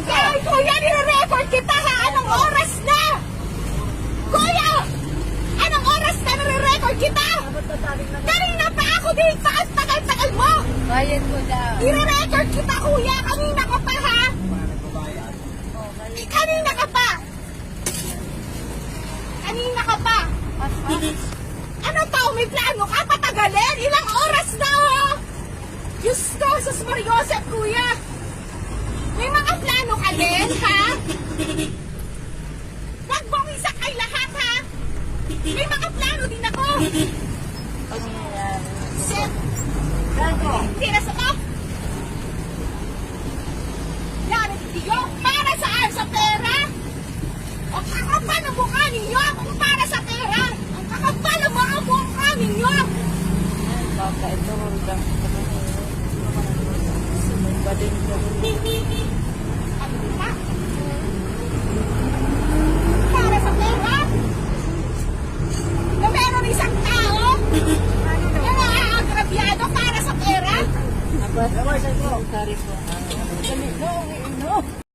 Kaya, kuya, nire-record kita ha! Anong oras na? Kuya! Anong oras na nire-record kita? Kanina pa ako dito! Ang tagal-tagal mo! Bayad mo daw. Nire-record kita, kuya! Kanina ka pa, ha? Kanina ka pa! Kanina ka pa! Ano to? May plano ka? Patagalin? Ilang oras na, oh? Diyos ko, sus Mariosep, kuya! Din, ha? Huwag mong isakay lahat, ha? May mga plano din ako! Shit! Tira sa to! Yan, iyo! Para saan? Sa pera? Ang kakapal ang mukha ninyo! Kung para sa pera! Ang kakapal ang mga mukha ninyo! Baka ito din ko. Ano ba? Para sa pera? Na meron isang tao na naaagrabyado para sa pera? Abad, sorry po. No, no.